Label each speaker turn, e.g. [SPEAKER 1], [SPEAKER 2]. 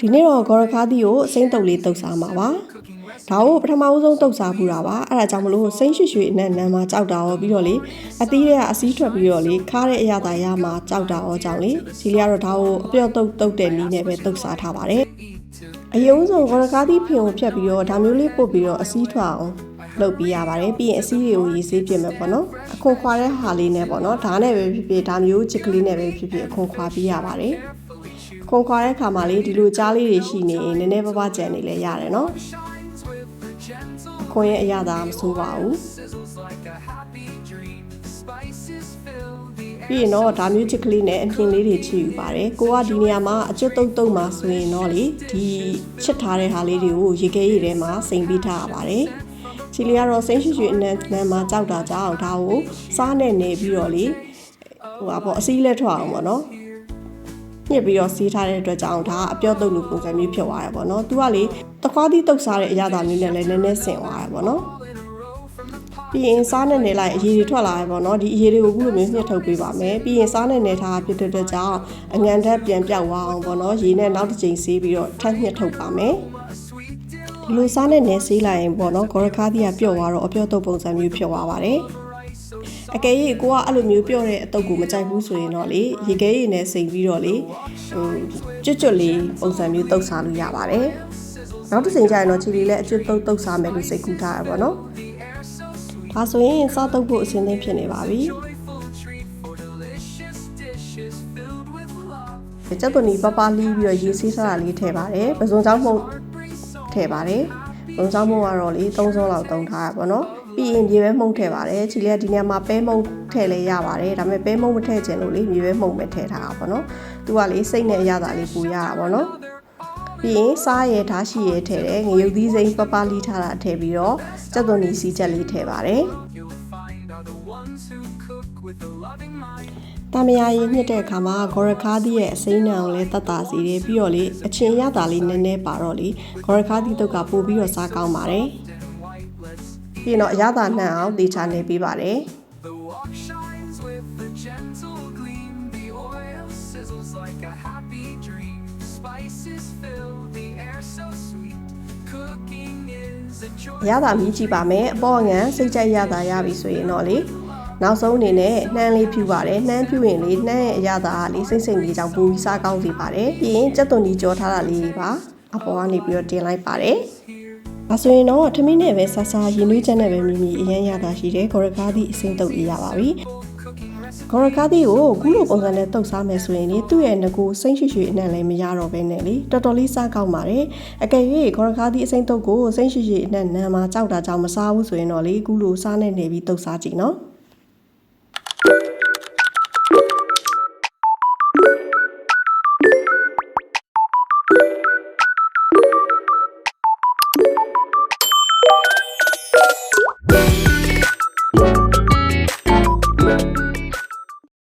[SPEAKER 1] ဒီနေ့တော့ဂေါရခါသီးကိုအစိမ့်တုပ်လေးတုပ်စားမှာပါဒါကိုပထမဦးဆုံးတုပ်စားပူတာပါအဲ့ဒါကြောင့်မလို့စိမ့်ရွှေရွှေအနက်နမ်းမှာကြောက်တာရောပြီးတော့လေအသီးတွေကအစည်းထွက်ပြီးတော့လေခါတဲ့အရာသာရမှာကြောက်တာရောကြောင့်လေစီလီကတော့ဒါကိုအပြော့တုပ်တုပ်တဲ့နည်းနဲ့ပဲတုပ်စားထားပါတယ်အယုံဆုံးဂေါရခါသီးဖင်ကိုဖြတ်ပြီးတော့ဒါမျိုးလေးပုတ်ပြီးတော့အစည်းထွက်အောင်လုပ်ပြရပါတယ်ပြီးရင်အစည်းတွေကိုရေးဆေးပြင်မယ်ပေါ့နော်အခွန်ခွာတဲ့ဟာလေးနဲ့ပေါ့နော်ဒါနဲ့ပဲဖြစ်ဖြစ်ဒါမျိုးချစ်ကလေးနဲ့ပဲဖြစ်ဖြစ်အခွန်ခွာပြရပါတယ် ခွန်ခွာတဲ့ခါမှာလေဒီလိုကြားလေးတွေရှိနေရင်နည်းနည်းပါးပါးကြံနေလဲရတယ်နော်အခွန်ရဲ့အရသာမဆိုးပါဘူးပြီးရင်တော့ဒါမျိုးချစ်ကလေးနဲ့အမြင်လေးတွေချီယူပါတယ်ကိုကဒီနေရာမှာအကျွတ်တုတ်တုတ်မှာဆိုရင်တော့လေဒီချစ်ထားတဲ့ဟာလေးတွေကိုရေခဲရည်ထဲမှာစိမ်ပြီးထားရပါတယ်ချီလီကတော့စိမ့်ရွှေရွှေအနံနံမှာကြောက်တာကြောင့်ဒါကိုစားနဲ့နေပြီးတော့လေဟိုပါပေါ့အစည်းလက်ထွက်အောင်ပေါ့နော် ညစ်ပြီးတော့စီးထားတဲ့အတွက်ကြောင့်ဒါကအပြော့တုတ်လိုပုံစံမျိုးဖြစ်သွားရပေါ့နော်။ तू ကလေတခွားသီးတုတ်စားတဲ့အရာသာမျိုးနဲ့လည်းနည်းနည်းဆင်သွားရပေါ့နော်။ပြီးရင်စားနဲ့နေလိုက်အရည်တွေထွက်လာရပေါ့နော်။ဒီအရည်တွေကိုအခုလိုမျိုးညှစ်ထုတ်ပေးပါမယ်။ပြီးရင်စားနဲ့နေထားဖြစ်တဲ့အတွက်ကြောင့်အငံဓာတ်ပြန်ပြောက်သွားအောင်ပေါ့နော်။ရေနဲ့နောက်တစ်ချိန်ဆေးပြီးတော့ထပ်ညှစ်ထုတ်ပါမယ်။ဒီလိုစားနဲ့နေဆေးလိုက်ရင်ပေါ့နော်။ဂေါရခါသီးကပျော့သွားတော့အပျော့တုတ်ပုံစံမျိုးဖြစ်သွားပါတယ်။ အကယ်၍ကိုကအဲ့လိုမျိုးပြောတဲ့အတုပ်ကိုမကြိုက်ဘူးဆိုရင်တော့လေရေခဲရည်နဲ့စိမ်ပြီးတော့လေဟိုကျွတ်ကျွတ်လေးပုံစံမျိုးတုပ်စားလို့ရပါတယ်နောက်တစ်ချိန်ကျရင်တော့ချီလီလည်းအကျွတ်တုပ်တုပ်စားမယ်လို့စိတ်ကူးထားရပါတော့ဒါဆိုရင်စားတုပ်ဖို့အဆင်သင့်ဖြစ်နေပါပြီကျက်သွန်ဒီပပလီးပြီးတော့ရေဆေးထားတာလေးထည့်ပါတယ်ပစုံချောင်းမှုန့်ထည့်ပါတယ်ပစုံချောင်းမှုန့်ကတော့လေ3စုံလောက်တုံးထားရပါတော့ ပြီးရင်မြေပဲမှုန့်ထည့်ပါတယ်ချီလေးကဒီနေရာမှာပဲမှုန့်ထည့်လဲရပါတယ်ဒါပေမဲ့ပဲမှုန့်မထည့်ချင်လို့လေမြေပဲမှုန့်ပဲထည့်ထားတာပေါ့နော်သူကလေစိတ်နဲ့အရသာလေးပူရတာပေါ့နော်ပြီးရင်စားရဲဓာရှိရဲထည့်တယ်ငရုတ်သီးစိမ်းပပလီထားတာထည့်ပြီးတော့စက်သွန်နီစီချက်လေးထည့်ပါတယ်တမယာရင်ညှစ်တဲ့အခါမှာဂေါရခါသီးရဲ့အစိမ်းနံကိုလည်းတတ်တာစီတယ်ပြီးတော့လေအချင်းရတာလေးနည်းနည်းပါတော့လေဂေါရခါသီးတုတ်ကပို့ပြီးတော့စားကောင်းပါတယ် ပြီးတော့အရသာနှံ့အောင်တေချာနေပေးပါတယ်
[SPEAKER 2] The walk shines with a gentle gleam. The oil sizzles like a happy dream. Spices fill the air so sweet. Cooking is a joy.
[SPEAKER 1] ရတာမြည်ကြည့်ပါမယ်အပေါ်ငံစိတ်ကြိုက်ရတာရပြီဆိုရင်တော့လေနောက်ဆုံးအနေနဲ့နှမ်းလေးဖြူပါတယ်နှမ်းဖြူရင်လေနှမ်းရဲ့အရသာကလေစိတ်စိတ်လေးကြောင့်ပူပြီးစားကောင်းစေပါတယ်ပြီးရင်ကြက်သွန်ကြီးကြောထားတာလေးပါအပေါ်ကနေပြီးတော့တင်လိုက်ပါတယ် ဒါဆိုရင်တော့ထမင်းနဲ့ပဲဆာဆာရင်နွေးချက်နဲ့ပဲမိမိအရင်ရတာရှိတယ်ဂေါရကားသည့်အစိမ့်တုပ်ရပါပြီ
[SPEAKER 2] Cooking recipe.
[SPEAKER 1] ဂေါရကားသီးကိုခုလိုပုံစံနဲ့တုပ်စားမယ်ဆိုရင်လေသူ့ရဲ့ငကိုစိမ့်ရွှေရွှေအနံ့လည်းမရတော့ဘဲနဲ့လေတော်တော်လေးစားကောင်းပါတယ်အကယ်၍ဂေါရကားသီးအစိမ့်တုပ်ကိုစိမ့်ရွှေရွှေအနံ့နံမှာကြောက်တာကြောင့်မစားဘူးဆိုရင်တော့လေခုလိုစားနေနေပြီးတုပ်စားကြည့်နော်